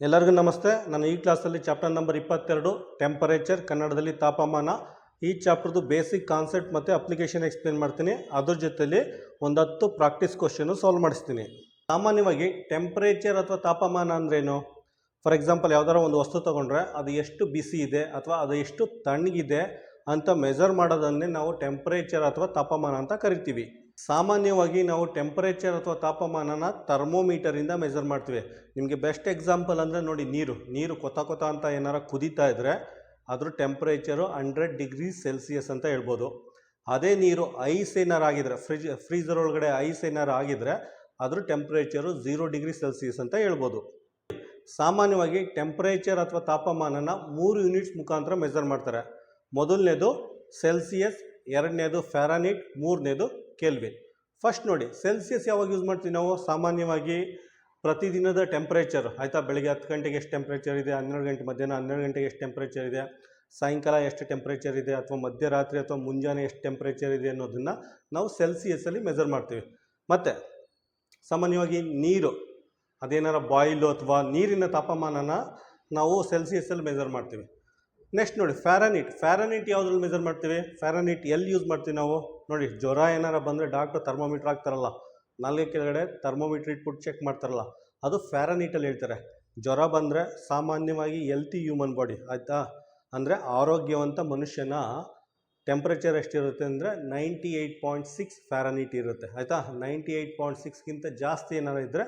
ಎಲ್ಲರಿಗೂ ನಮಸ್ತೆ. ನಾನು ಈ ಕ್ಲಾಸಲ್ಲಿ ಚಾಪ್ಟರ್ ನಂಬರ್ ಇಪ್ಪತ್ತೆರಡು, ಟೆಂಪರೇಚರ್, ಕನ್ನಡದಲ್ಲಿ ತಾಪಮಾನ. ಈ ಚಾಪ್ಟರ್ದು ಬೇಸಿಕ್ ಕಾನ್ಸೆಪ್ಟ್ ಮತ್ತು ಅಪ್ಲಿಕೇಶನ್ ಎಕ್ಸ್ಪ್ಲೇನ್ ಮಾಡ್ತೀನಿ. ಅದ್ರ ಜೊತೆಯಲ್ಲಿ ಒಂದು ಹತ್ತು ಪ್ರಾಕ್ಟೀಸ್ ಕ್ವಶನು ಸಾಲ್ವ್ ಮಾಡಿಸ್ತೀನಿ. ಸಾಮಾನ್ಯವಾಗಿ ಟೆಂಪರೇಚರ್ ಅಥವಾ ತಾಪಮಾನ ಅಂದ್ರೇನು? ಫಾರ್ ಎಕ್ಸಾಂಪಲ್ ಯಾವ್ದಾರ ಒಂದು ವಸ್ತು ತೊಗೊಂಡ್ರೆ ಅದು ಎಷ್ಟು ಬಿಸಿ ಇದೆ ಅಥವಾ ಅದು ಎಷ್ಟು ತಣ್ಣಗಿದೆ ಅಂತ ಮೆಜರ್ ಮಾಡೋದನ್ನೇ ನಾವು ಟೆಂಪರೇಚರ್ ಅಥವಾ ತಾಪಮಾನ ಅಂತ ಕರಿತೀವಿ. ಸಾಮಾನ್ಯವಾಗಿ ನಾವು ಟೆಂಪರೇಚರ್ ಅಥವಾ ತಾಪಮಾನನ ಥರ್ಮೋಮೀಟರಿಂದ ಮೆಜರ್ ಮಾಡ್ತೀವಿ. ನಿಮಗೆ ಬೆಸ್ಟ್ ಎಕ್ಸಾಂಪಲ್ ಅಂದರೆ ನೋಡಿ ನೀರು. ನೀರು ಕೊತ ಕೊತ ಅಂತ ಏನಾರ ಕುದೀತಾ ಇದ್ದರೆ ಅದ್ರ ಟೆಂಪ್ರೇಚರು ಹಂಡ್ರೆಡ್ ಡಿಗ್ರಿ ಸೆಲ್ಸಿಯಸ್ ಅಂತ ಹೇಳ್ಬೋದು. ಅದೇ ನೀರು ಐಸ್ ಏನಾರು ಆಗಿದ್ರೆ ಫ್ರಿಜ್ ಫ್ರೀಜರ್ ಒಳಗಡೆ ಐಸ್ ಏನಾರು ಆಗಿದ್ರೆ ಅದ್ರ ಟೆಂಪ್ರೇಚರು ಝೀರೋ ಡಿಗ್ರಿ ಸೆಲ್ಸಿಯಸ್ ಅಂತ ಹೇಳ್ಬೋದು. ಸಾಮಾನ್ಯವಾಗಿ ಟೆಂಪ್ರೇಚರ್ ಅಥವಾ ತಾಪಮಾನನ ಮೂರು ಯೂನಿಟ್ಸ್ ಮುಖಾಂತರ ಮೆಜರ್ ಮಾಡ್ತಾರೆ. ಮೊದಲನೇದು ಸೆಲ್ಸಿಯಸ್ ಎರಡನೇದು ಫ್ಯಾರಾನಿಟ್ ಮೂರನೇದು ಕೆಲ್ವಿನ್ ಫಸ್ಟ್ ನೋಡಿ ಸೆಲ್ಸಿಯಸ್ ಯಾವಾಗ ಯೂಸ್ ಮಾಡ್ತೀವಿ ನಾವು? ಸಾಮಾನ್ಯವಾಗಿ ಪ್ರತಿದಿನದ ಟೆಂಪ್ರೇಚರ್ ಆಯಿತಾ? ಬೆಳಗ್ಗೆ ಹತ್ತು ಗಂಟೆಗೆ ಎಷ್ಟು ಟೆಂಪ್ರೇಚರ್ ಇದೆ? ಹನ್ನೆರಡು ಗಂಟೆ ಮಧ್ಯಾಹ್ನ ಹನ್ನೆರಡು ಗಂಟೆಗೆ ಎಷ್ಟು ಟೆಂಪ್ರೇಚರ್ ಇದೆ? ಸಾಯಂಕಾಲ ಎಷ್ಟು ಟೆಂಪ್ರೇಚರ್ ಇದೆ? ಅಥವಾ ಮಧ್ಯರಾತ್ರಿ ಅಥವಾ ಮುಂಜಾನೆ ಎಷ್ಟು ಟೆಂಪ್ರೇಚರ್ ಇದೆ ಅನ್ನೋದನ್ನು ನಾವು ಸೆಲ್ಸಿಯಸ್ಸಲ್ಲಿ ಮೆಜರ್ ಮಾಡ್ತೀವಿ. ಮತ್ತು, ಸಾಮಾನ್ಯವಾಗಿ ನೀರು. ಅದೇನಾರ ಬಾಯ್ಲು ಅಥವಾ ನೀರಿನ ತಾಪಮಾನನ ನಾವು ಸೆಲ್ಸಿಯಸ್ಸಲ್ಲಿ ಮೆಜರ್ ಮಾಡ್ತೀವಿ. ನೆಕ್ಸ್ಟ್ ನೋಡಿ ಫ್ಯಾರನಿಟ್ ಫ್ಯಾರನಿಟ್ ಯಾವುದ್ರಲ್ಲಿ ಮೆಜರ್ ಮಾಡ್ತೀವಿ? ಫ್ಯಾರನಿಟ್ ಎಲ್ಲಿ ಯೂಸ್ ಮಾಡ್ತೀವಿ ನಾವು? ನೋಡಿ, ಜ್ವರ ಏನಾರ ಬಂದರೆ ಡಾಕ್ಟ್ರು ಥರ್ಮೋಮೀಟ್ರ್ ಹಾಕ್ತಾರಲ್ಲ. ನಾಲ್ಗೆ ಕೆಳಗಡೆ ಥರ್ಮೋಮೀಟ್ರ್ ಇಟ್ಬಿಟ್ಟು ಚೆಕ್ ಮಾಡ್ತಾರಲ್ಲ. ಅದು ಫ್ಯಾರನೀಟಲ್ಲಿ ಹೇಳ್ತಾರೆ. ಜ್ವರ ಬಂದರೆ ಸಾಮಾನ್ಯವಾಗಿ ಎಲ್ತಿ ಹ್ಯೂಮನ್ ಬಾಡಿ ಆಯಿತಾ? ಅಂದರೆ ಆರೋಗ್ಯವಂತ ಮನುಷ್ಯನ ಟೆಂಪ್ರೇಚರ್ ಎಷ್ಟಿರುತ್ತೆ ಅಂದರೆ ninety eight point six Fahrenheit ಇರುತ್ತೆ. ಆಯಿತಾ? ನೈಂಟಿ ಏಯ್ಟ್ ಪಾಯಿಂಟ್ ಸಿಕ್ಸ್ಗಿಂತ ಜಾಸ್ತಿ ಏನಾರು ಇದ್ದರೆ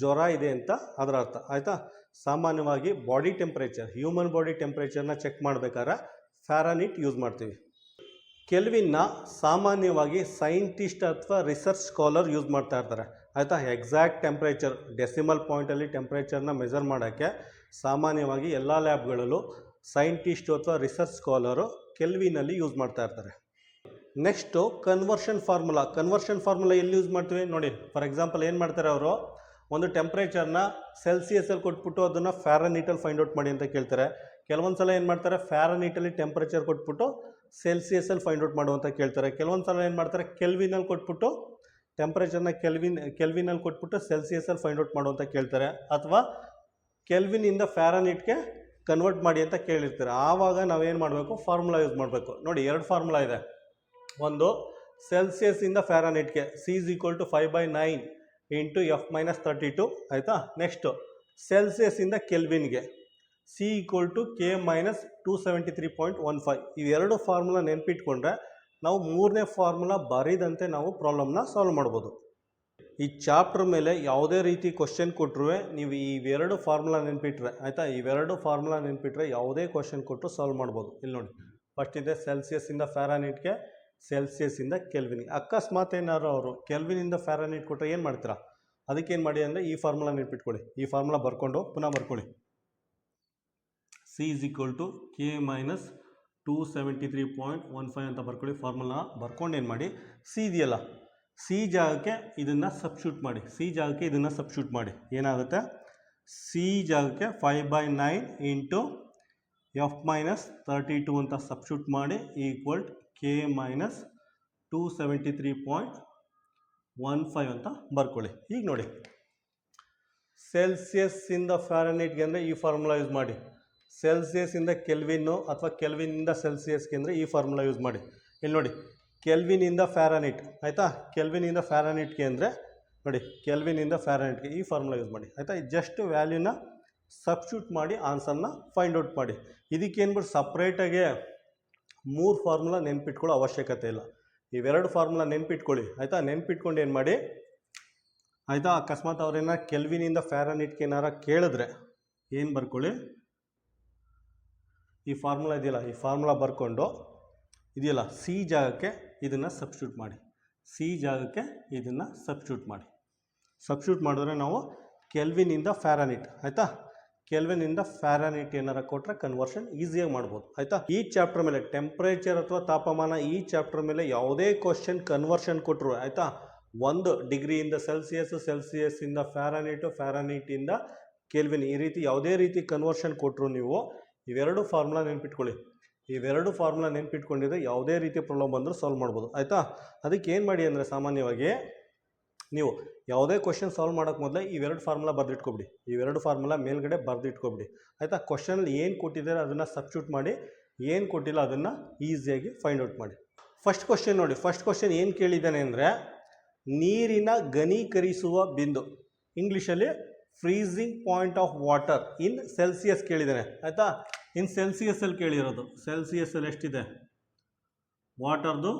ಜ್ವರ ಇದೆ ಅಂತ ಅದರ ಅರ್ಥ. ಆಯಿತಾ? ಸಾಮಾನ್ಯವಾಗಿ ಬಾಡಿ ಟೆಂಪ್ರೇಚರ್ ಹ್ಯೂಮನ್ ಬಾಡಿ ಟೆಂಪ್ರೇಚರ್ನ ಚೆಕ್ ಮಾಡಬೇಕಾದ್ರೆ ಫ್ಯಾರಾನಿಟ್ ಯೂಸ್ ಮಾಡ್ತೀವಿ. ಕೆಲ್ವಿನ್ನ ಸಾಮಾನ್ಯವಾಗಿ ಸೈಂಟಿಸ್ಟ್ ಅಥವಾ ರಿಸರ್ಚ್ ಸ್ಕಾಲರ್ ಯೂಸ್ ಮಾಡ್ತಾ ಇರ್ತಾರೆ. ಆಯಿತಾ? ಎಕ್ಸಾಕ್ಟ್ ಟೆಂಪ್ರೇಚರ್ ಡೆಸಿಮಲ್ ಪಾಯಿಂಟಲ್ಲಿ ಟೆಂಪ್ರೇಚರ್ನ ಮೆಜರ್ ಮಾಡೋಕ್ಕೆ ಸಾಮಾನ್ಯವಾಗಿ ಎಲ್ಲ ಲ್ಯಾಬ್ಗಳಲ್ಲೂ ಸೈಂಟಿಸ್ಟು ಅಥವಾ ರಿಸರ್ಚ್ ಸ್ಕಾಲರು ಕೆಲ್ವಿನಲ್ಲಿ ಯೂಸ್ ಮಾಡ್ತಾ ಇರ್ತಾರೆ. Next conversion formula conversion formula ಎಲ್ಲಿ ಯೂಸ್ ಮಾಡ್ತೀವಿ? ನೋಡಿ ಫಾರ್ ಎಕ್ಸಾಂಪಲ್ ಏನು ಮಾಡ್ತಾರೆ ಅವರು? ಒಂದು ಟೆಂಪ್ರೇಚರ್ನ ಸೆಲ್ಸಿಯಸಲ್ಲಿ ಕೊಟ್ಬಿಟ್ಟು ಅದನ್ನು ಫ್ಯಾರನೀಟಲ್ಲಿ ಫೈಂಡ್ ಔಟ್ ಮಾಡಿ ಅಂತ ಕೇಳ್ತಾರೆ. ಕೆಲವೊಂದು ಸಲ ಏನು ಮಾಡ್ತಾರೆ? ಫ್ಯಾರನೀಟಲ್ಲಿ ಟೆಂಪ್ರೇಚರ್ ಕೊಟ್ಬಿಟ್ಟು ಸೆಲ್ಸಿಯಸಲ್ಲಿ ಫೈಂಡ್ ಔಟ್ ಮಾಡು ಅಂತ ಕೇಳ್ತಾರೆ. ಕೆಲವೊಂದು ಸಲ ಏನು ಮಾಡ್ತಾರೆ? ಕೆಲ್ವಿನಲ್ಲಿ ಕೊಟ್ಬಿಟ್ಟು ಟೆಂಪ್ರೇಚರ್ನ ಕೆಲ್ವಿನ್ ಕೆಲ್ವಿನಲ್ಲಿ ಕೊಟ್ಬಿಟ್ಟು ಸೆಲ್ಸಿಯಸಲ್ಲಿ ಫೈಂಡ್ ಔಟ್ ಮಾಡು ಅಂತ ಕೇಳ್ತಾರೆ. ಅಥವಾ ಕೆಲ್ವಿನಿಂದ ಫ್ಯಾರನೀಟ್ಗೆ ಕನ್ವರ್ಟ್ ಮಾಡಿ ಅಂತ ಕೇಳಿರ್ತಾರೆ. ಆವಾಗ ನಾವೇನು ಮಾಡಬೇಕು? ಫಾರ್ಮುಲಾ ಯೂಸ್ ಮಾಡಬೇಕು. ನೋಡಿ ಎರಡು ಫಾರ್ಮುಲಾ ಇದೆ. ಒಂದು ಸೆಲ್ಸಿಯಸ್ಸಿಂದ ಫ್ಯಾರನೀಟ್ಗೆ C is equal to five by nine into F minus thirty two ಆಯಿತಾ ನೆಕ್ಸ್ಟು ಸೆಲ್ಸಿಯಸ್ಸಿಂದ ಕೆಲ್ವಿನ್ಗೆ C equal to K minus two seventy three point one five ಇವೆರಡು ಫಾರ್ಮುಲಾ ನೆನಪಿಟ್ಕೊಂಡ್ರೆ ನಾವು ಮೂರನೇ ಫಾರ್ಮುಲಾ ಬರೀದಂತೆ ನಾವು ಪ್ರಾಬ್ಲಮ್ನ ಸಾಲ್ವ್ ಮಾಡ್ಬೋದು. ಈ ಚಾಪ್ಟರ್ ಮೇಲೆ ಯಾವುದೇ ರೀತಿ ಕ್ವಶನ್ ಕೊಟ್ಟರು ನೀವು ಇವೆರಡು ಫಾರ್ಮುಲಾ ನೆನ್ಪಿಟ್ರೆ, ಆಯಿತಾ? ಇವೆರಡು ಫಾರ್ಮುಲಾ ನೆನ್ಪಿಟ್ರೆ ಯಾವುದೇ ಕ್ವಶನ್ ಕೊಟ್ಟರು ಸಾಲ್ವ್ ಮಾಡ್ಬೋದು. ಇಲ್ಲಿ ನೋಡಿ ಫಸ್ಟ್ ಇದೆ ಸೆಲ್ಸಿಯಸ್ಸಿಂದ ಫ್ಯಾರಾನಿಟ್ಗೆ ಸೆಲ್ಸಿಯಸ್ಸಿಂದ ಕೆಲ್ವಿನ್ ಅಕಸ್ಮಾತ್ ಏನಾದ್ರು ಅವರು ಕೆಲ್ವಿನಿಂದ ಫ್ಯಾರನೈಟ್ ಕೊಟ್ಟರೆ ಏನು ಮಾಡ್ತೀರಾ? ಅದಕ್ಕೇನು ಮಾಡಿ ಅಂದರೆ ಈ ಫಾರ್ಮುಲಾ ನೆನ್ಪಿಟ್ಕೊಳ್ಳಿ ಈ ಫಾರ್ಮುಲಾ ಬರ್ಕೊಂಡು ಪುನಃ ಬರ್ಕೊಳ್ಳಿ. C is equal to K minus two seventy three point one five ಅಂತ ಬರ್ಕೊಳ್ಳಿ ಫಾರ್ಮುಲಾ ಬರ್ಕೊಂಡು ಏನು ಮಾಡಿ? ಸಿ ಇದೆಯಲ್ಲ. ಸಿ ಜಾಗಕ್ಕೆ ಇದನ್ನು ಸಬ್ಶೂಟ್ ಮಾಡಿ. ಸಿ ಜಾಗಕ್ಕೆ ಇದನ್ನು ಸಬ್ಶೂಟ್ ಮಾಡಿ. ಏನಾಗುತ್ತೆ? ಸಿ ಜಾಗಕ್ಕೆ five by nine into F minus thirty two ಅಂತ ಸಬ್ಶೂಟ್ ಮಾಡಿ equal K minus two seventy three point one five ಅಂತ ಬರ್ಕೊಳ್ಳಿ. ಈಗ ನೋಡಿ. ಸೆಲ್ಸಿಯಸ್ಸಿಂದ ಫ್ಯಾರನೈಟ್ಗೆ ಅಂದರೆ ಈ ಫಾರ್ಮುಲಾ ಯೂಸ್ ಮಾಡಿ. ಸೆಲ್ಸಿಯಸ್ಸಿಂದ ಕೆಲ್ವಿನ್ನು ಅಥವಾ ಕೆಲ್ವಿನಿಂದ ಸೆಲ್ಸಿಯಸ್ಗೆ ಅಂದರೆ ಈ ಫಾರ್ಮುಲಾ ಯೂಸ್ ಮಾಡಿ. ಇಲ್ಲಿ ನೋಡಿ ಕೆಲ್ವಿನಿಂದ ಫ್ಯಾರನೈಟ್ ಆಯಿತಾ? ಕೆಲ್ವಿನಿಂದ ಫ್ಯಾರನೈಟ್ಗೆ ಅಂದರೆ, ನೋಡಿ ಕೆಲ್ವಿನಿಂದ ಫ್ಯಾರನೈಟ್ಗೆ ಈ ಫಾರ್ಮುಲಾ ಯೂಸ್ ಮಾಡಿ. ಆಯಿತಾ? ಜಸ್ಟ್ ವ್ಯಾಲ್ಯೂನ ಸಬ್ಸ್ಟ್ಯೂಟ್ ಮಾಡಿ ಆನ್ಸರ್ನ ಫೈಂಡ್ ಔಟ್ ಮಾಡಿ. ಇದಕ್ಕೇನ್ಬಿಟ್ಟು ಸಪ್ರೇಟಾಗೆ ಮೂರು ಫಾರ್ಮುಲಾ ನೆನ್ಪಿಟ್ಕೊಳ್ಳೋ ಅವಶ್ಯಕತೆ ಇಲ್ಲ. ಇವೆರಡು ಫಾರ್ಮುಲಾ ನೆನ್ಪಿಟ್ಕೊಳ್ಳಿ. ಆಯಿತಾ? ನೆನ್ಪಿಟ್ಕೊಂಡು ಏನು ಮಾಡಿ? ಆಯಿತಾ? ಅಕಸ್ಮಾತ್ ಅವ್ರೇನ ಕೆಲ್ವಿನಿಂದ ಫ್ಯಾರನಿಟ್ಗೆ ಏನಾರ ಕೇಳಿದ್ರೆ ಏನು ಬರ್ಕೊಳ್ಳಿ? ಈ ಫಾರ್ಮುಲಾ ಇದೆಯಲ್ಲ, ಈ ಫಾರ್ಮುಲಾ ಬರ್ಕೊಂಡು ಇದೆಯಲ್ಲ ಸಿ ಜಾಗಕ್ಕೆ ಇದನ್ನು ಸಬ್ಸ್ಟ್ಯೂಟ್ ಮಾಡಿ. ಸಿ ಜಾಗಕ್ಕೆ ಇದನ್ನು ಸಬ್ಸ್ಟ್ಯೂಟ್ ಮಾಡಿ. ಸಬ್ಸ್ಟ್ಯೂಟ್ ಮಾಡಿದ್ರೆ ನಾವು ಕೆಲ್ವಿನಿಂದ ಫ್ಯಾರನಿಟ್, ಆಯಿತಾ? ಕೆಲ್ವಿನಿಂದ ಫ್ಯಾರಾನಿಟಿ ಏನಾರ ಕೊಟ್ಟರೆ ಕನ್ವರ್ಷನ್ ಈಸಿಯಾಗಿ ಮಾಡ್ಬೋದು. ಆಯಿತಾ? ಈ ಚಾಪ್ಟರ್ ಮೇಲೆ ಟೆಂಪ್ರೇಚರ್ ಅಥವಾ ತಾಪಮಾನ, ಈ ಚಾಪ್ಟರ್ ಮೇಲೆ ಯಾವುದೇ ಕ್ವಶನ್ ಕನ್ವರ್ಷನ್ ಕೊಟ್ಟರು ಆಯಿತಾ? ಒಂದು ಡಿಗ್ರಿಯಿಂದ ಸೆಲ್ಸಿಯಸ್ ಸೆಲ್ಸಿಯಸ್ಸಿಂದ ಫ್ಯಾರನೈಟು ಫ್ಯಾರನೈಟಿಂದ ಕೆಲ್ವಿನ್ ಈ ರೀತಿ ಯಾವುದೇ ರೀತಿ ಕನ್ವರ್ಷನ್ ಕೊಟ್ಟರು ನೀವು, ಇವೆರಡು ಫಾರ್ಮುಲಾ ನೆನ್ಪಿಟ್ಕೊಳ್ಳಿ. ಇವೆರಡು ಫಾರ್ಮುಲಾ ನೆನ್ಪಿಟ್ಕೊಂಡಿದ್ರೆ ಯಾವುದೇ ರೀತಿ ಪ್ರಾಬ್ಲಮ್ ಬಂದರೂ ಸಾಲ್ವ್ ಮಾಡ್ಬೋದು. ಆಯಿತಾ? ಅದಕ್ಕೆ ಏನು ಮಾಡಿ ಅಂದರೆ ಸಾಮಾನ್ಯವಾಗಿ ನೀವು ಯಾವುದೇ ಕ್ವಶನ್ ಸಾಲ್ವ್ ಮಾಡೋಕ್ಕೆ ಮೊದಲೇ ಇವೆರಡು ಫಾರ್ಮುಲಾ ಬರೆದಿಟ್ಕೊಬಿಡಿ. ಇವೆರಡು ಫಾರ್ಮುಲಾ ಮೇಲ್ಗಡೆ ಬರೆದಿಟ್ಕೊಬಿಡಿ. ಆಯಿತಾ? ಕ್ವಶನಲ್ಲಿ ಏನು ಕೊಟ್ಟಿದ್ದಾರೆ ಅದನ್ನು ಸಬ್ಸ್ಟ್ಯೂಟ್ ಮಾಡಿ, ಏನು ಕೊಟ್ಟಿಲ್ಲ ಅದನ್ನು ಈಸಿಯಾಗಿ ಫೈಂಡ್ ಔಟ್ ಮಾಡಿ. ಫಸ್ಟ್ ಕ್ವಶನ್ ನೋಡಿ ಫಸ್ಟ್ ಕ್ವಶನ್ ಏನು ಕೇಳಿದ್ದಾನೆ ಅಂದರೆ, ನೀರಿನ ಘನೀಕರಿಸುವ ಬಿಂದು. ಇಂಗ್ಲೀಷಲ್ಲಿ freezing point of water in Celsius ಕೇಳಿದ್ದಾನೆ. ಆಯಿತಾ? ಇನ್ ಸೆಲ್ಸಿಯಸ್ಸಲ್ಲಿ ಕೇಳಿರೋದು. ಸೆಲ್ಸಿಯಸ್ಸಲ್ಲಿ ಎಷ್ಟಿದೆ? ವಾಟರ್ದು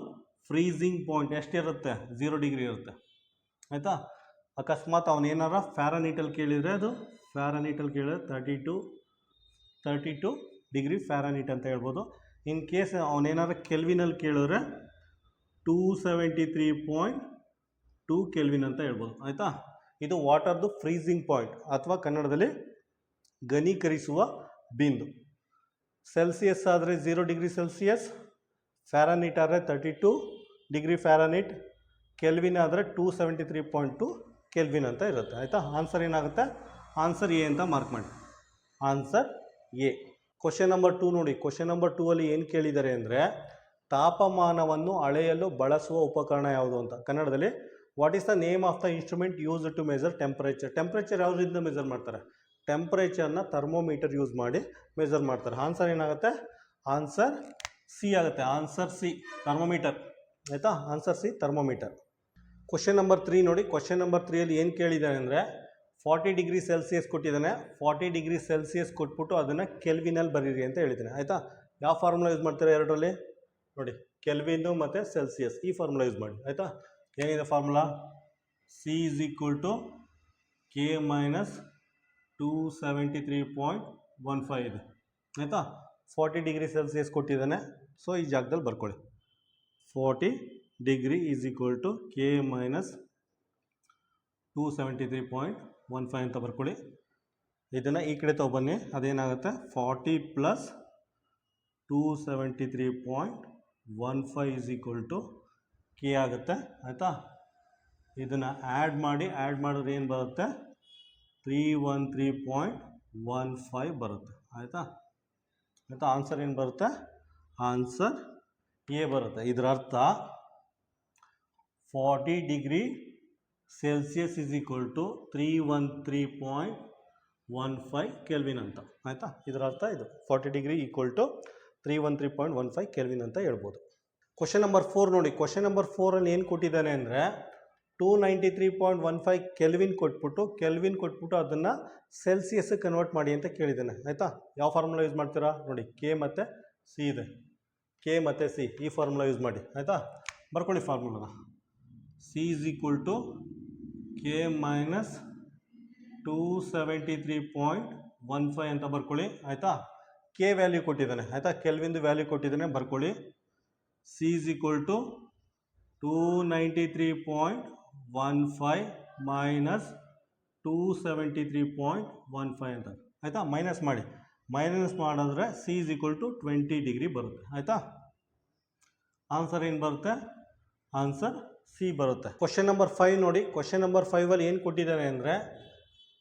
ಫ್ರೀಸಿಂಗ್ ಪಾಯಿಂಟ್ ಎಷ್ಟಿರುತ್ತೆ? ಝೀರೋ ಡಿಗ್ರಿ ಇರುತ್ತೆ. ಆಯಿತಾ? ಅಕಸ್ಮಾತ್ ಅವನೇನಾರ ಫ್ಯಾರನೀಟಲ್ಲಿ ಕೇಳಿದರೆ ಅದು ಫ್ಯಾರನೀಟಲ್ಲಿ ಕೇಳಿದ್ರೆ thirty two thirty two degree Fahrenheit ಅಂತ ಹೇಳ್ಬೋದು. ಇನ್ ಕೇಸ್ ಅವನೇನಾರ ಕೆಲ್ವಿನಲ್ಲಿ ಕೇಳಿದ್ರೆ two seventy three point two kelvin ಅಂತ ಹೇಳ್ಬೋದು. ಆಯಿತಾ? ಇದು ವಾಟರ್ದು ಫ್ರೀಸಿಂಗ್ ಪಾಯಿಂಟ್ ಅಥವಾ ಕನ್ನಡದಲ್ಲಿ ಘನೀಕರಿಸುವ ಬಿಂದು. ಸೆಲ್ಸಿಯಸ್ ಆದರೆ ಝೀರೋ ಡಿಗ್ರಿ ಸೆಲ್ಸಿಯಸ್ ಫ್ಯಾರನೀಟ್ ಆದರೆ thirty two degree Fahrenheit kelvin ಆದರೆ two seventy three point two kelvin ಅಂತ ಇರುತ್ತೆ. ಆಯಿತಾ? ಆನ್ಸರ್ ಏನಾಗುತ್ತೆ? ಆನ್ಸರ್ ಎ ಅಂತ ಮಾರ್ಕ್ ಮಾಡಿ. Answer A question number two ನೋಡಿ. ಕ್ವಶನ್ ನಂಬರ್ ಟೂ ಅಲ್ಲಿ ಏನು ಕೇಳಿದ್ದಾರೆ ಅಂದರೆ, ತಾಪಮಾನವನ್ನು ಅಳೆಯಲು ಬಳಸುವ ಉಪಕರಣ ಯಾವುದು ಅಂತ. ಕನ್ನಡದಲ್ಲಿ what is the name of the instrument use to measure temperature temperature ಯಾವುದರಿಂದ ಮೆಜರ್ ಮಾಡ್ತಾರೆ? ಟೆಂಪ್ರೇಚರ್ನ ಥರ್ಮೋಮೀಟರ್ ಯೂಸ್ ಮಾಡಿ ಮೆಜರ್ ಮಾಡ್ತಾರೆ. ಆನ್ಸರ್ ಏನಾಗುತ್ತೆ? ಆನ್ಸರ್ ಸಿ ಆಗುತ್ತೆ. ಆನ್ಸರ್ ಸಿ ಥರ್ಮೋಮೀಟರ್ ಆಯಿತಾ? Answer C thermometer question number three ನೋಡಿ. ಕ್ವಶನ್ ನಂಬರ್ ತ್ರೀಯಲ್ಲಿ ಏನು ಕೇಳಿದ್ದಾನೆ ಅಂದರೆ ಫಾರ್ಟಿ ಡಿಗ್ರಿ ಸೆಲ್ಸಿಯಸ್ ಕೊಟ್ಟಿದ್ದಾನೆ. ಫಾರ್ಟಿ ಡಿಗ್ರಿ ಸೆಲ್ಸಿಯಸ್ ಕೊಟ್ಬಿಟ್ಟು ಅದನ್ನು ಕೆಲ್ವಿನಲ್ಲಿ ಬರೀರಿ ಅಂತ ಹೇಳಿದ್ದಾನೆ. ಆಯಿತಾ? ಯಾವ ಫಾರ್ಮುಲಾ ಯೂಸ್ ಮಾಡ್ತಾರೆ ಎರಡರಲ್ಲಿ? ನೋಡಿ ಕೆಲ್ವಿನು ಮತ್ತು ಸೆಲ್ಸಿಯಸ್ ಈ ಫಾರ್ಮುಲಾ ಯೂಸ್ ಮಾಡಿ. ಆಯಿತಾ? ಏನಿದೆ formula C is equal to K minus two seventy three point one five ಇದೆ. ಆಯಿತಾ? ಫಾರ್ಟಿ ಡಿಗ್ರಿ ಸೆಲ್ಸಿಯಸ್ ಕೊಟ್ಟಿದ್ದಾನೆ. ಸೊ ಈ ಜಾಗದಲ್ಲಿ ಬರ್ಕೊಳ್ಳಿ. Forty degree is equal to K minus two seventy three point one five ಅಂತ ಬರ್ಕೊಳ್ಳಿ. ಇದನ್ನು ಈ ಕಡೆ ತೊಗೊಬನ್ನಿ ಅದೇನಾಗುತ್ತೆ? Forty plus two seventy three point one five is equal to K ಆಗುತ್ತೆ. ಆಯಿತಾ? ಇದನ್ನು ಆ್ಯಡ್ ಮಾಡಿ ಆ್ಯಡ್ ಮಾಡಿದ್ರೆ ಏನು ಬರುತ್ತೆ? Three one three point one five ಬರುತ್ತೆ. ಆಯಿತಾ? ಆಯಿತಾ? ಆನ್ಸರ್ ಏನು ಬರುತ್ತೆ? ಆನ್ಸರ್ ಎ ಬರುತ್ತೆ. ಇದರ ಅರ್ಥ forty degree Celsius is equal to three one three point one five kelvin ಅಂತ. ಆಯಿತಾ? ಇದರ ಅರ್ಥ ಇದು. Forty degree equal to three one three point one five kelvin ಅಂತ ಹೇಳ್ಬೋದು. ಕ್ವಶನ್ ನಂಬರ್ ಫೋರ್ ನೋಡಿ. ಕ್ವಶನ್ ನಂಬರ್ ಫೋರಲ್ಲಿ ಏನು ಕೊಟ್ಟಿದ್ದಾನೆ ಅಂದರೆ two ninety three point one five kelvin ಕೊಟ್ಬಿಟ್ಟು ಕೆಲ್ವಿನ್ ಕೊಟ್ಬಿಟ್ಟು ಅದನ್ನು ಸೆಲ್ಸಿಯಸ್ಗೆ ಕನ್ವರ್ಟ್ ಮಾಡಿ ಅಂತ ಕೇಳಿದ್ದಾನೆ. ಆಯಿತಾ? ಯಾವ ಫಾರ್ಮುಲಾ ಯೂಸ್ ಮಾಡ್ತೀರಾ? ನೋಡಿ ಕೆ ಮತ್ತು ಸಿ ಇದೆ. ಕೆ ಮತ್ತು ಸಿ ಈ ಫಾರ್ಮುಲಾ ಯೂಸ್ ಮಾಡಿ. ಆಯಿತಾ? ಬರ್ಕೊಳ್ಳಿ ಫಾರ್ಮುಲಾನ C is equal to K minus two seventy three point one five ಅಂತ ಬರ್ಕೊಳ್ಳಿ, ಆಯಿತಾ? ಕೆ ವ್ಯಾಲ್ಯೂ ಕೊಟ್ಟಿದ್ದಾನೆ, ಆಯಿತಾ? ಕೆಲ್ವಿಂದು ವ್ಯಾಲ್ಯೂ ಕೊಟ್ಟಿದ್ದಾನೆ, ಬರ್ಕೊಳ್ಳಿ. C is equal to two ninety three point one five minus two seventy three point one five ಅಂತ. ಆಯಿತಾ? Minus ಮಾಡಿ. ಮೈನಸ್ ಮಾಡಿದ್ರೆ C is equal to twenty degree ಬರುತ್ತೆ, ಆಯಿತಾ? ಆನ್ಸರ್ ಏನು ಬರುತ್ತೆ? ಆನ್ಸರ್ ಸಿ ಬರುತ್ತೆ. ಕ್ವಶನ್ ನಂಬರ್ ಫೈವ್ ನೋಡಿ. ಕ್ವಶನ್ ನಂಬರ್ ಫೈವಲ್ಲಿ ಏನು ಕೊಟ್ಟಿದ್ದಾರೆ ಅಂದರೆ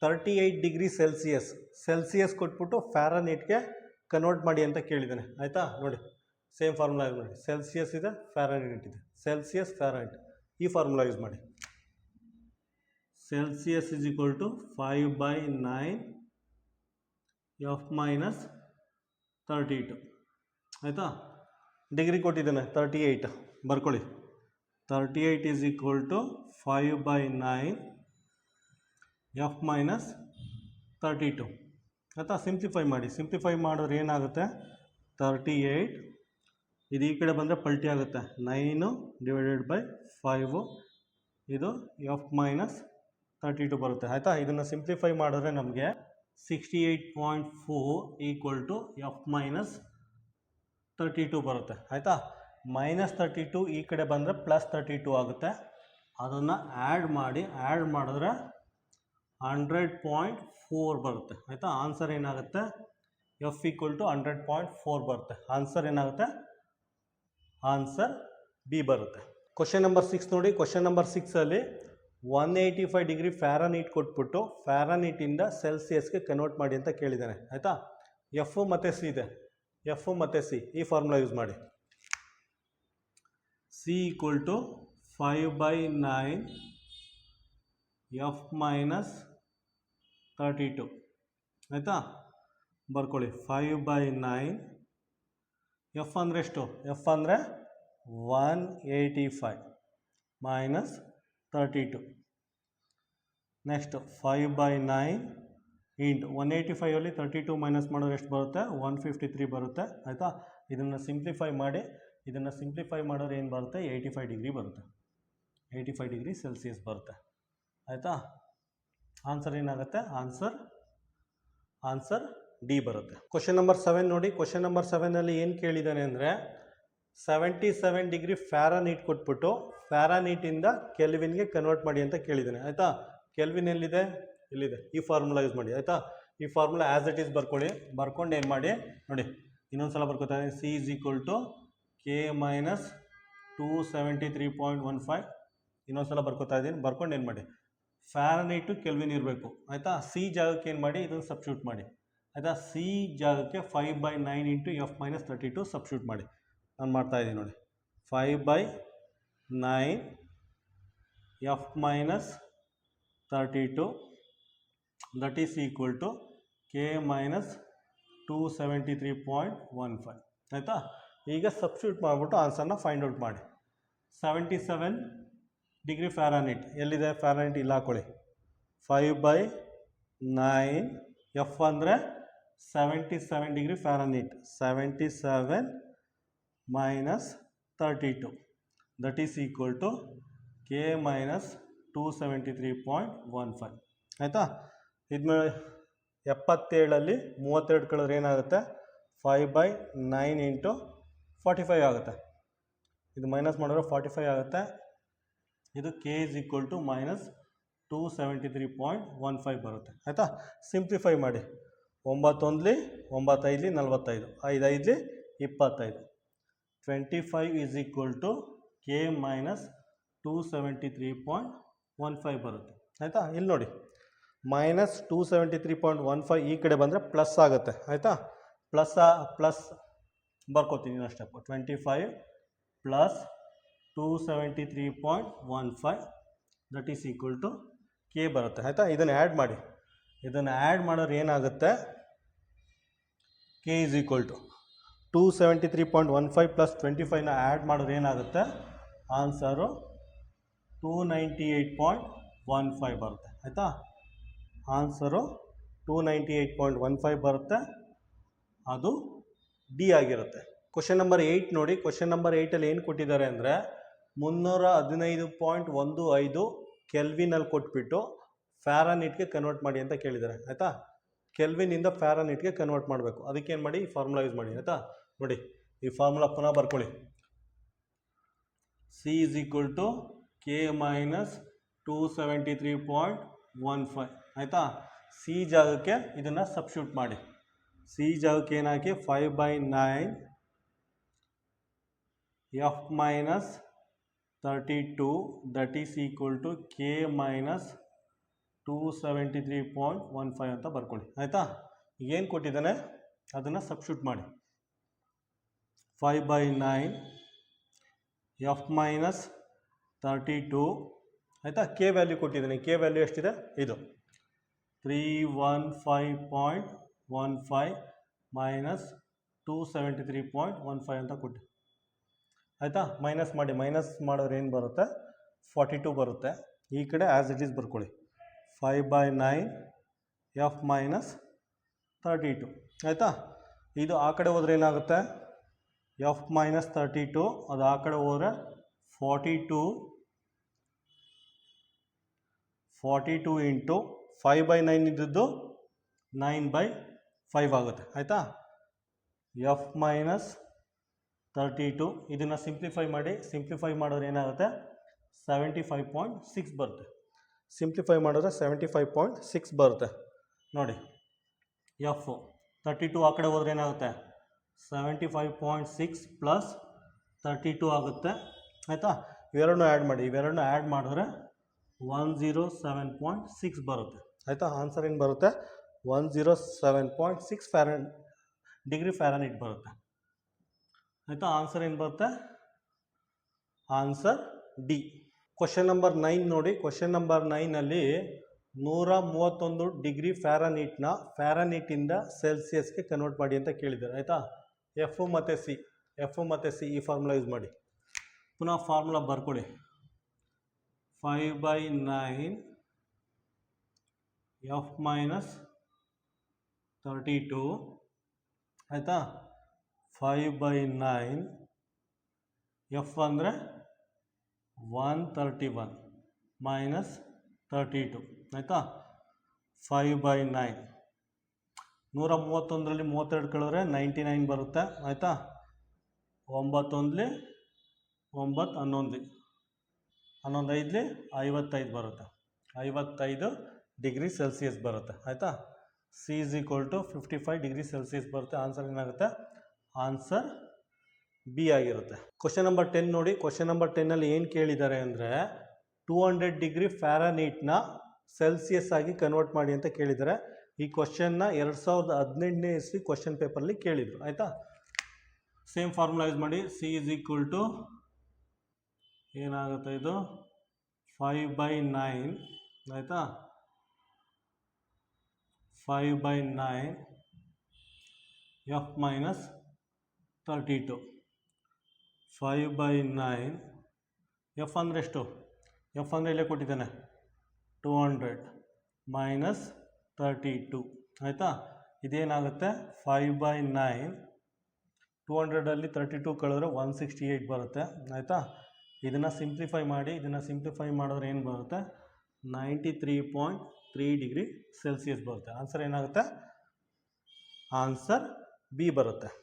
thirty eight degree Celsius Celsius ಕೊಟ್ಬಿಟ್ಟು ಫ್ಯಾರನೈಟ್ಗೆ ಕನ್ವರ್ಟ್ ಮಾಡಿ ಅಂತ ಕೇಳಿದ್ದಾನೆ. ಆಯಿತಾ? ನೋಡಿ. ಸೇಮ್ ಫಾರ್ಮುಲಾ ಯೂಸ್ ಮಾಡಿ. ಸೆಲ್ಸಿಯಸ್ ಇದೆ ಫ್ಯಾರನೈಟ್ ಇದೆ. ಸೆಲ್ಸಿಯಸ್ ಫ್ಯಾರನೈಟ್ ಈ ಫಾರ್ಮುಲಾ ಯೂಸ್ ಮಾಡಿ. Celsius is equal to five by nine F minus thirty eight ಆಯಿತಾ? ಡಿಗ್ರಿ ಕೊಟ್ಟಿದ್ದಾನೆ ತರ್ಟಿ ಏಯ್ಟ್ ಬರ್ಕೊಳ್ಳಿ. Thirty eight is equal to five by nine F minus thirty two ಆಯಿತಾ? Simplify ಮಾಡಿ. Simplify ಮಾಡಿದ್ರೆ ಏನಾಗುತ್ತೆ? Thirty eight ಇದು ಈ ಕಡೆ ಬಂದರೆ ಪಲ್ಟಿ ಆಗುತ್ತೆ. ನೈನು ಡಿವೈಡೆಡ್ ಬೈ ಫೈವು ಇದು ಎಫ್ ಮೈನಸ್ ತರ್ಟಿ ಟು ಬರುತ್ತೆ. ಆಯಿತಾ? ಇದನ್ನು ಸಿಂಪ್ಲಿಫೈ ಮಾಡಿದ್ರೆ ನಮಗೆ sixty eight point four equal to F minus thirty two ಬರುತ್ತೆ. ಆಯಿತಾ? ಮೈನಸ್ ತರ್ಟಿ ಟು ಈ ಕಡೆ ಬಂದರೆ ಪ್ಲಸ್ ತರ್ಟಿ ಟು ಆಗುತ್ತೆ. ಅದನ್ನು ಆ್ಯಡ್ ಮಾಡಿ ಆ್ಯಡ್ ಮಾಡಿದ್ರೆ ಹಂಡ್ರೆಡ್ ಪಾಯಿಂಟ್ ಫೋರ್ ಬರುತ್ತೆ. ಆಯಿತಾ? ಆನ್ಸರ್ ಏನಾಗುತ್ತೆ? F equal to hundred point four ಬರುತ್ತೆ. ಆನ್ಸರ್ ಏನಾಗುತ್ತೆ? ಆನ್ಸರ್ ಬಿ ಬರುತ್ತೆ. ಕ್ವಶನ್ ನಂಬರ್ ಸಿಕ್ಸ್ ನೋಡಿ. Question number ಸಿಕ್ಸಲ್ಲಿ one eighty five degree Fahrenheit ಕೊಟ್ಬಿಟ್ಟು ಫ್ಯಾರನೀಟಿಂದ ಸೆಲ್ಸಿಯಸ್ಗೆ ಕನ್ವರ್ಟ್ ಮಾಡಿ ಅಂತ ಕೇಳಿದ್ದಾನೆ. ಆಯಿತಾ? ಎಫ್ ಮತ್ತು ಸಿ ಇದೆ. ಎಫ್ ಮತ್ತು ಸಿ ಈ ಫಾರ್ಮುಲಾ ಯೂಸ್ ಮಾಡಿ. C equal to five by nine F minus thirty two ಆಯಿತಾ? ಬರ್ಕೊಳ್ಳಿ. ಫೈವ್ ಬೈ ನೈನ್ ಎಫ್ ಅಂದರೆ ಎಷ್ಟು? ಎಫ್ ಅಂದರೆ one eighty five minus thirty two next five by nine into one eighty ಫೈವಲ್ಲಿ thirty two minus ಮಾಡಿದ್ರೆ ಎಷ್ಟು ಬರುತ್ತೆ? One fifty three ಬರುತ್ತೆ. ಆಯಿತಾ? ಇದನ್ನು ಸಿಂಪ್ಲಿಫೈ ಮಾಡಿ ಇದನ್ನು ಸಿಂಪ್ಲಿಫೈ ಮಾಡೋರು ಏನು ಬರುತ್ತೆ? ಏಯ್ಟಿ ಫೈವ್ ಡಿಗ್ರಿ ಬರುತ್ತೆ. ಏಯ್ಟಿ ಫೈವ್ ಡಿಗ್ರಿ ಸೆಲ್ಸಿಯಸ್ ಬರುತ್ತೆ. ಆಯಿತಾ? ಆನ್ಸರ್ ಏನಾಗುತ್ತೆ? ಆನ್ಸರ್ ಆನ್ಸರ್ ಡಿ ಬರುತ್ತೆ. ಕ್ವಶನ್ ನಂಬರ್ ಸೆವೆನ್ ನೋಡಿ. ಕ್ವಶನ್ ನಂಬರ್ ಸೆವೆನಲ್ಲಿ ಏನು ಕೇಳಿದ್ದಾನೆ ಅಂದರೆ ಸೆವೆಂಟಿ ಸೆವೆನ್ ಡಿಗ್ರಿ ಫ್ಯಾರಾನೀಟ್ ಕೊಟ್ಬಿಟ್ಟು ಫ್ಯಾರಾನೀಟಿಂದ ಕೆಲ್ವಿನ್ಗೆ ಕನ್ವರ್ಟ್ ಮಾಡಿ ಅಂತ ಕೇಳಿದ್ದಾನೆ. ಆಯಿತಾ? ಕೆಲ್ವಿನ್ ಎಲ್ಲಿದೆ? ಇಲ್ಲಿದೆ. ಈ ಫಾರ್ಮುಲಾ ಯೂಸ್ ಮಾಡಿ. ಆಯಿತಾ? ಈ ಫಾರ್ಮುಲಾ ಆ್ಯಸ್ ಇಟ್ ಈಸ್ ಬರ್ಕೊಳ್ಳಿ. ಬರ್ಕೊಂಡು ಏನು ಮಾಡಿ? ನೋಡಿ. ಇನ್ನೊಂದು ಸಲ ಬರ್ಕೊತಾನೆ C is equal to K minus two seventy three point one five ಇನ್ನೊಂದು ಸಲ ಬರ್ಕೋತಾ ಇದ್ದೀನಿ. ಬರ್ಕೊಂಡು ಏನು ಮಾಡಿ? ಫ್ಯಾರನೈಟು ಕೆಲ್ವಿನ್ ಇರಬೇಕು. ಆಯಿತಾ? ಸಿ ಜಾಗಕ್ಕೆ ಏನು ಮಾಡಿ? ಇದನ್ನು ಸಬ್ಸ್ಟ್ಯೂಟ್ ಮಾಡಿ. ಆಯಿತಾ? ಸಿ ಜಾಗಕ್ಕೆ five by nine into F minus thirty two substitute ಮಾಡಿ. ನಾನು ಮಾಡ್ತಾ ಇದ್ದೀನಿ ನೋಡಿ. Five by nine F minus thirty two that is equal to K minus two seventy three point one five ಆಯಿತಾ? ಈಗ ಸಬ್ಸ್ಟ್ಯೂಟ್ ಮಾಡಿಬಿಟ್ಟು ಆನ್ಸರ್ನ ಫೈಂಡ್ ಔಟ್ ಮಾಡಿ. ಸೆವೆಂಟಿ ಸೆವೆನ್ ಡಿಗ್ರಿ ಫ್ಯಾರಾನಿಟ್ ಎಲ್ಲಿದೆ? ಫ್ಯಾರಾನಿಟ್ ಇಲ್ಲ ಹಾಕೊಳ್ಳಿ ಫೈವ್ ಬೈ ನೈನ್ ಎಫ್ ಅಂದರೆ seventy seven degree Fahrenheit seventy seven minus thirty two that is equal to K minus two seventy three point one five ಆಯಿತಾ? ಇದ್ಮೇಲೆ ಎಪ್ಪತ್ತೇಳಲ್ಲಿ ಮೂವತ್ತೆರಡು ಕಳೆದ್ರೆ ಏನಾಗುತ್ತೆ? Five by nine into forty five ಆಗುತ್ತೆ. ಇದು minus ಮಾಡಿದ್ರೆ ಫಾರ್ಟಿ ಫೈವ್ ಆಗುತ್ತೆ. ಇದು K is equal to minus two seventy three point one five ಬರುತ್ತೆ. ಆಯಿತಾ? ಸಿಂಪ್ಲಿಫೈ ಮಾಡಿ. ಒಂಬತ್ತೊಂದಲಿ ಒಂಬತ್ತೈದಲಿ ನಲವತ್ತೈದು. ಐದು ಐದಲಿ ಇಪ್ಪತ್ತೈದು. Twenty five is equal to K minus two seventy three point one five ಬರುತ್ತೆ. ಆಯಿತಾ? ಇಲ್ಲಿ ನೋಡಿ. Minus two seventy three point one five ಈ ಕಡೆ ಬಂದರೆ ಪ್ಲಸ್ ಆಗುತ್ತೆ. ಆಯಿತಾ? Plus plus ಬರ್ಕೋತೀನಿ step twenty five plus two seventy three point one five that is equal to K ಬರುತ್ತೆ. ಆಯಿತಾ? ಇದನ್ನು ಆ್ಯಡ್ ಮಾಡಿ. ಇದನ್ನು ಆ್ಯಡ್ ಮಾಡೋರು ಏನಾಗುತ್ತೆ? K is equal to two seventy three point one five plus twenty ಫೈವ್ನ add ಮಾಡೋರು ಏನಾಗುತ್ತೆ? Answer two ninety eight point one five ಬರುತ್ತೆ. ಆಯಿತಾ? Answer two ninety eight point one five ಬರುತ್ತೆ. ಅದು ಡಿ ಆಗಿರುತ್ತೆ. ಕ್ವಶನ್ ನಂಬರ್ ಏಯ್ಟ್ ನೋಡಿ. Question number ಏಯ್ಟಲ್ಲಿ ಏನು ಕೊಟ್ಟಿದ್ದಾರೆ ಅಂದರೆ ಮುನ್ನೂರ ಹದಿನೈದು ಪಾಯಿಂಟ್ ಒಂದು ಐದು ಕೆಲ್ವಿನಲ್ಲಿ ಕೊಟ್ಬಿಟ್ಟು ಫ್ಯಾರಾನಿಟ್ಗೆ ಕನ್ವರ್ಟ್ ಮಾಡಿ ಅಂತ ಕೇಳಿದ್ದಾರೆ. ಆಯಿತಾ? ಕೆಲ್ವಿನಿಂದ ಫ್ಯಾರಾನಿಟ್ಗೆ ಕನ್ವರ್ಟ್ ಮಾಡಬೇಕು. ಅದಕ್ಕೆ ಏನು ಮಾಡಿ? ಫಾರ್ಮುಲಾ ಯೂಸ್ ಮಾಡಿ. ಆಯಿತಾ? ನೋಡಿ. ಈ ಫಾರ್ಮುಲಾ ಪುನಃ ಬರ್ಕೊಳ್ಳಿ. C is equal to K minus two seventy three point one five ಆಯಿತಾ? ಸಿ ಜಾಗಕ್ಕೆ ಇದನ್ನು ಸಬ್ಸ್ಟ್ಯೂಟ್ ಮಾಡಿ. ಸಿ ಜಾಗಕ್ಕೆ ಏನು ಹಾಕಿ? Five by nine F minus thirty two that is equal to K minus two seventy three point one five ಅಂತ ಬರ್ಕೊಳ್ಳಿ. ಆಯಿತಾ? ಏನು ಕೊಟ್ಟಿದ್ದಾನೆ? ಅದನ್ನು ಸಬ್ಸ್ಟ್ಯೂಟ್ ಮಾಡಿ. Five by nine F minus thirty two ಆಯಿತಾ? ಕೆ ವ್ಯಾಲ್ಯೂ ಕೊಟ್ಟಿದ್ದಾನೆ. ಕೆ ವ್ಯಾಲ್ಯೂ ಎಷ್ಟಿದೆ? ಇದು. Three one five point one five minus two seventy three point one five ಅಂತ ಕೊಟ್ಟು. ಆಯಿತಾ? ಮೈನಸ್ ಮಾಡಿ. ಮೈನಸ್ ಮಾಡಿದ್ರೆ ಏನು ಬರುತ್ತೆ? ಫಾರ್ಟಿ ಟು ಬರುತ್ತೆ. ಈ ಕಡೆ ಆ್ಯಸ್ ಇಟ್ ಈಸ್ ಬರ್ಕೊಳ್ಳಿ. Five by nine F minus thirty two ಆಯಿತಾ? ಇದು ಆ ಕಡೆ ಹೋದ್ರೆ ಏನಾಗುತ್ತೆ? ಎಫ್ ಮೈನಸ್ ತರ್ಟಿ ಟು ಅದು ಆ ಕಡೆ ಹೋದರೆ forty two forty two into five by nine ಇದ್ದದ್ದು ನೈನ್ ಬೈ ಫೈವ್ ಆಗುತ್ತೆ, ಆಯಿತಾ? ಎಫ್ ಮೈನಸ್ ತರ್ಟಿ ಟು ಇದನ್ನು ಸಿಂಪ್ಲಿಫೈ ಮಾಡಿ ಸಿಂಪ್ಲಿಫೈ ಮಾಡಿದ್ರೆ ಏನಾಗುತ್ತೆ? ಸೆವೆಂಟಿ ಫೈವ್ ಪಾಯಿಂಟ್ ಸಿಕ್ಸ್ ಬರುತ್ತೆ. ಸಿಂಪ್ಲಿಫೈ ಮಾಡಿದ್ರೆ ಸೆವೆಂಟಿ ಫೈವ್ ಪಾಯಿಂಟ್ ಸಿಕ್ಸ್ ಬರುತ್ತೆ. ನೋಡಿ ಎಫ್ ತರ್ಟಿ ಟು ಆ ಕಡೆ ಹೋದ್ರೆ ಏನಾಗುತ್ತೆ? Seventy five point six plus thirty two ಆಗುತ್ತೆ, ಆಯಿತಾ? ಇವೆರಡನ್ನೂ ಆ್ಯಡ್ ಮಾಡಿ, ಇವೆರಡನ್ನೂ ಆ್ಯಡ್ ಮಾಡಿದ್ರೆ one zero seven point six ಬರುತ್ತೆ. ಆಯಿತಾ? ಆನ್ಸರ್ ಏನು ಬರುತ್ತೆ? One zero seven point six Fahrenheit degree Fahrenheit ಬರುತ್ತೆ. ಆಯಿತಾ ಆನ್ಸರ್ ಏನು ಬರುತ್ತೆ? Answer D question number nine ನೋಡಿ. ಕ್ವಶನ್ ನಂಬರ್ ನೈನಲ್ಲಿ ನೂರ ಮೂವತ್ತೊಂದು ಡಿಗ್ರಿ ಫ್ಯಾರನೀಟ್ನ ಫ್ಯಾರನೀಟಿಂದ ಸೆಲ್ಸಿಯಸ್ಗೆ ಕನ್ವರ್ಟ್ ಮಾಡಿ ಅಂತ ಕೇಳಿದ್ದಾರೆ. ಆಯಿತಾ? ಎಫ್ ಮತ್ತು ಸಿ ಎಫ್ ಮತ್ತು ಸಿ ಈ ಫಾರ್ಮುಲಾ ಯೂಸ್ ಮಾಡಿ. ಪುನಃ ಫಾರ್ಮುಲಾ ಬರ್ಕೊಳ್ಳಿ five by nine F minus thirty two, ಆಯಿತಾ? ಫೈವ್ ಬೈ ನೈನ್, ಎಫ್ ಅಂದರೆ one thirty one, minus thirty two, ಆಯಿತಾ? Five by nine. ನೂರ ಮೂವತ್ತೊಂದರಲ್ಲಿ ಮೂವತ್ತೆರಡು ಕಳೆದ್ರೆ ನೈಂಟಿ ನೈನ್ ಬರುತ್ತೆ, ಆಯಿತಾ? ಒಂಬತ್ತೊಂದಲಿ ಒಂಬತ್ತು ಹನ್ನೊಂದು ಹನ್ನೊಂದು ಐದಲಿ ಐವತ್ತೈದು ಬರುತ್ತೆ. ಐವತ್ತೈದು ಡಿಗ್ರಿ ಸೆಲ್ಸಿಯಸ್ ಬರುತ್ತೆ, ಆಯಿತಾ? C is equal to fifty five degree Celsius ಬರುತ್ತೆ. ಆನ್ಸರ್ ಏನಾಗುತ್ತೆ? ಆನ್ಸರ್ ಬಿ ಆಗಿರುತ್ತೆ. ಕ್ವಶನ್ ನಂಬರ್ ಟೆನ್ ನೋಡಿ. ಕ್ವಶನ್ ನಂಬರ್ ಟೆನ್ನಲ್ಲಿ ಏನು ಕೇಳಿದ್ದಾರೆ ಅಂದರೆ ಟೂ ಹಂಡ್ರೆಡ್ ಡಿಗ್ರಿ ಫ್ಯಾರನೀಟ್ನ ಸೆಲ್ಸಿಯಸ್ ಆಗಿ ಕನ್ವರ್ಟ್ ಮಾಡಿ ಅಂತ ಕೇಳಿದ್ದಾರೆ. ಈ ಕ್ವಶನ್ನ ಎರಡು ಸಾವಿರದ ಹದಿನೆಂಟನೇ ಇಸ್ವಿ ಕ್ವಶನ್ ಪೇಪರಲ್ಲಿ ಕೇಳಿದರು. ಆಯಿತಾ? ಸೇಮ್ ಫಾರ್ಮುಲಾ ಮಾಡಿ. ಸಿ ಇಸ್ ಈಕ್ವಲ್ ಟು ಏನಾಗುತ್ತೆ ಇದು? ಫೈವ್ ಬೈ ನೈನ್ ಆಯಿತಾ? Five by nine F minus thirty two five by nine F ಅಂದರೆ ಎಷ್ಟು? ಎಫ್ ಅಂದರೆ ಇಲ್ಲೇ ಕೊಟ್ಟಿದ್ದಾನೆ. Two hundred minus thirty two ಆಯಿತಾ? ಇದೇನಾಗುತ್ತೆ? ಫೈವ್ ಬೈ ನೈನ್ ಟೂ ಹಂಡ್ರೆಡಲ್ಲಿ ತರ್ಟಿ ಟು ಕಳೆದ್ರೆ ಒನ್ ಸಿಕ್ಸ್ಟಿ ಏಯ್ಟ್ ಬರುತ್ತೆ. ಆಯಿತಾ? ಇದನ್ನು ಸಿಂಪ್ಲಿಫೈ ಮಾಡಿ, ಇದನ್ನು ಸಿಂಪ್ಲಿಫೈ ಮಾಡಿದ್ರೆ ಏನು ಬರುತ್ತೆ? Ninety three point three degree Celsius ಬರುತ್ತೆ. ಆನ್ಸರ್ ಏನಾಗುತ್ತೆ? ಆನ್ಸರ್ ಬಿ ಬರುತ್ತೆ.